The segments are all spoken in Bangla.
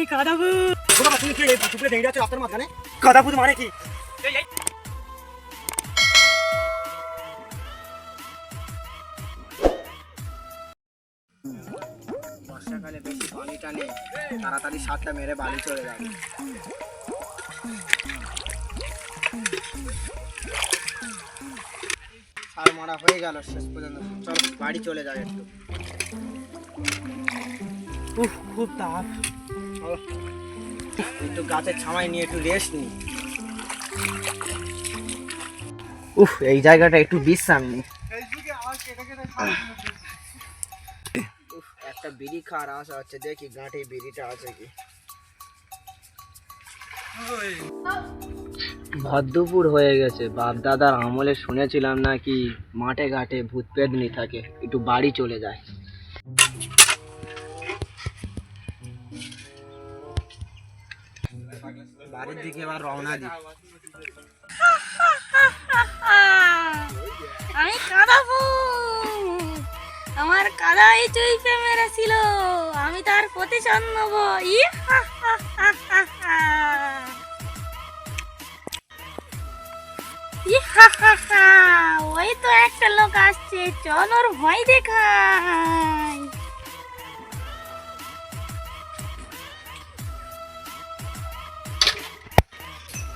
আমি কাদাপুর বাবা তুমি কি এই টুকরে ভেঙে যাচ্ছে রাস্তার মাঝখানে মানে কি বর্ষাকালে বেশি তাড়াতাড়ি সাতটা মেরে বাড়ি চলে যাবে সার মারা হয়ে গেল শেষ পর্যন্ত চলো বাড়ি চলে যাবে একটু উফ খুব তাপ। একটু গাছের ছামাই নিয়ে একটু রেস্ট নি। উফ এই জায়গাটা একটু বিশ্রাম নি। উফ, একটা বিড়ি খাওয়ার আশা হচ্ছে দেখি গাঁটে বিড়িটা আছে কি। ভদ্রপুর হয়ে গেছে বাপ দাদার আমলে শুনেছিলাম নাকি মাঠে ঘাটে ভূত পেদনি থাকে একটু বাড়ি চলে যায়। বাড়ির দিকে এবার রওনা দিই আমি কাদাপুর আমার কাদাই চুইপে মেরেছিল, আমি তার প্রতিশোধ নেব ই। ওই তো একটা লোক আসছে, চল ওর ভয় দেখাই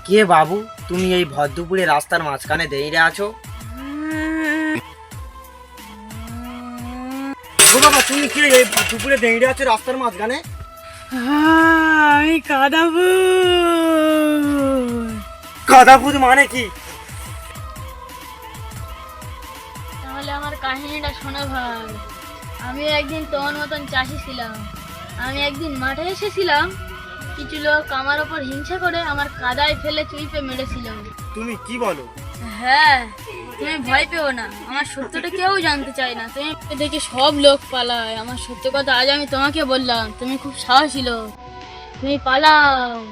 কে বাবু? তুমি এই ভদ্রপুরে রাস্তার মাঝখানে দাঁড়িয়ে আছো? ও বাবা তুমি কে এই ভদ্রপুরে দাঁড়িয়ে আছো রাস্তার মাঝখানে? আমি কাদাপুর কাদাপুত মানে কি? তাহলে আমার কাহিনীটা শোনো ভাই। আমি একদিন তোমার মতন চাষি ছিলাম। আমি একদিন মাঠে এসেছিলাম কিছু লোক আমার ওপর হিংসা করে আমার কাদায় ফেলে চুইপে মেরেছিল। তুমি কি বলো? হ্যাঁ তুমি ভয় পেও না। আমার সত্যটা কেউ জানতে চায় না। তুমি দেখে সব লোক পালায়। আমার সত্য কথা আজ আমি তোমাকে বললাম। তুমি খুব সাহসী লোক। তুমি পালাও।